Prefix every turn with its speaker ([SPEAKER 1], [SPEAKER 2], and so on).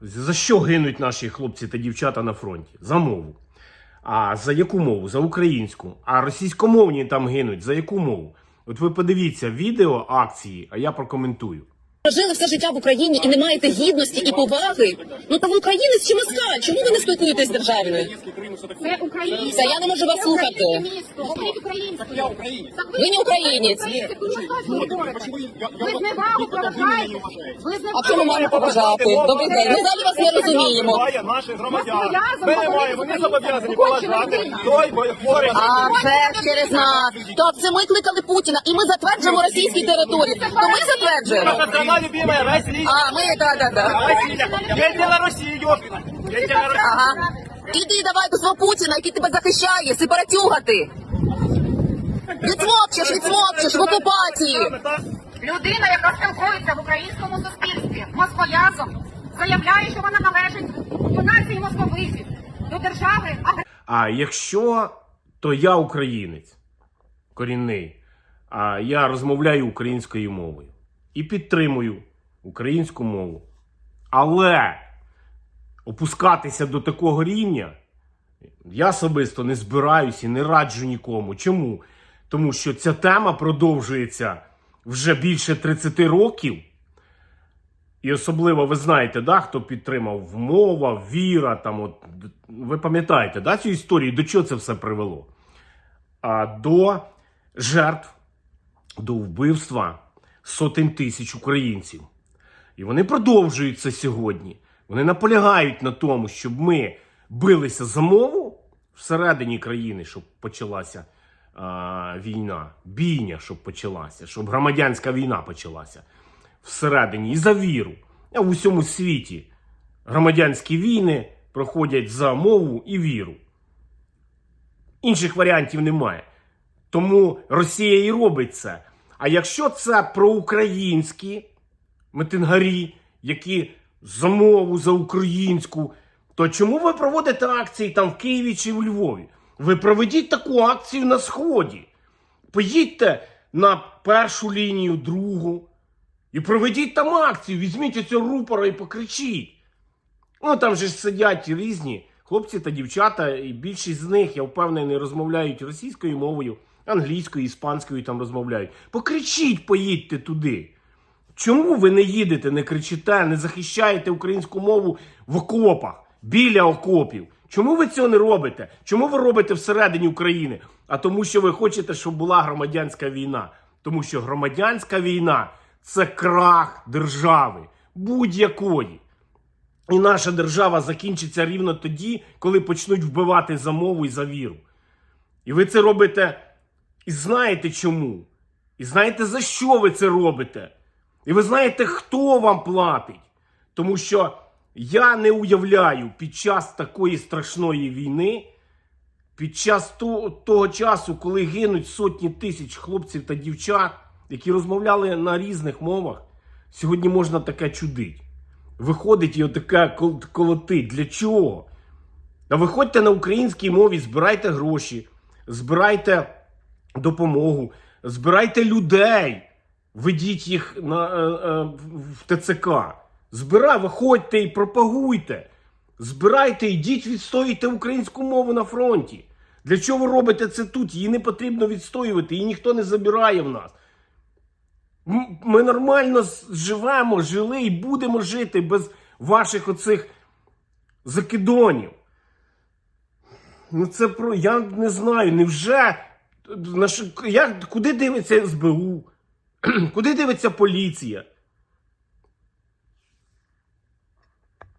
[SPEAKER 1] За що гинуть наші хлопці та дівчата на фронті? За мову. А за яку мову? За українську. А російськомовні там гинуть. За яку мову? От ви подивіться відео акції, а я прокоментую.
[SPEAKER 2] Жили все життя в Україні і не маєте гідності і поваги. Ну та ви українець чи москаль? Чому ви не спілкуєтесь з державною?
[SPEAKER 3] Це українська.
[SPEAKER 2] Все, я не можу вас слухати.
[SPEAKER 3] Говоріть українською.
[SPEAKER 4] Я українець.
[SPEAKER 2] Ви не українець.
[SPEAKER 3] Ви зневагу поважаєте.
[SPEAKER 2] А чому маємо поважати? Добрий день. Ми далі вас не розуміємо.
[SPEAKER 4] Поважає наших громадян.
[SPEAKER 3] зобов'язані
[SPEAKER 4] Ми не маємо, вони зобов'язані поважати той хворий.
[SPEAKER 2] А це через нас. То це ми кликали Путіна, і ми затверджуємо російські території. То ми затверджуємо. А ми да, да, да.
[SPEAKER 4] Россия. Едьте на Россию. Едьте на Россию.
[SPEAKER 2] Ага. Іди давай до свого Путіна, який тебе захищає, сепаратюга ти. Відсмокчеш, відсмокчеш в окупації.
[SPEAKER 3] людина, яка спілкується в українському суспільстві москоязом, заявляє, що вона належить до нації московитів, до держави
[SPEAKER 1] А якщо то я українець корінний, а я розмовляю українською мовою і підтримую українську мову. Але опускатися до такого рівня я особисто не збираюсь і не раджу нікому. Чому? Тому що ця тема продовжується вже більше 30 років. І особливо ви знаєте, да, хто підтримав мова, віра. Там, от, ви пам'ятаєте да, цю історію, до чого це все привело? А, до жертв, до вбивства сотень тисяч українців. І вони продовжують це сьогодні. Вони наполягають на тому, щоб ми билися за мову всередині країни, щоб почалася а, війна, бійня, щоб почалася, щоб громадянська війна почалася всередині і за віру. А в усьому світі громадянські війни проходять за мову і віру. Інших варіантів немає. Тому Росія і робить це. А якщо це проукраїнські митингарі, які за мову, за українську, то чому ви проводите акції там в Києві чи в Львові? Ви проведіть таку акцію на Сході. Поїдьте на першу лінію, другу. І проведіть там акцію, візьміть оцього рупора і покричіть. Ну там же ж сидять різні хлопці та дівчата, і більшість з них, я впевнений, розмовляють російською мовою, англійською, іспанською там розмовляють. Покричіть, поїдьте туди. Чому ви не їдете, не кричите, не захищаєте українську мову в окопах, біля окопів? Чому ви цього не робите? Чому ви робите всередині України? А тому, що ви хочете, щоб була громадянська війна. Тому що громадянська війна це крах держави будь-якої. І наша держава закінчиться рівно тоді, коли почнуть вбивати за мову і за віру. І ви це робите і знаєте чому. І знаєте, за що ви це робите. І ви знаєте, хто вам платить. Тому що я не уявляю під час такої страшної війни, під час того, часу, коли гинуть сотні тисяч хлопців та дівчат, які розмовляли на різних мовах, сьогодні можна таке чудить. Виходить і отаке колотить. Для чого? Та виходьте на українській мові, збирайте гроші, збирайте допомогу, збирайте людей, ведіть їх на, е, е, в ТЦК. Збирай, виходьте і пропагуйте. Збирайте, йдіть, відстоюйте українську мову на фронті. Для чого ви робите це тут? Її не потрібно відстоювати, її ніхто не забирає в нас. Ми нормально живемо, жили і будемо жити без ваших оцих закидонів. Ну це про. Я не знаю, невже. що- куди дивиться СБУ? Куди дивиться поліція?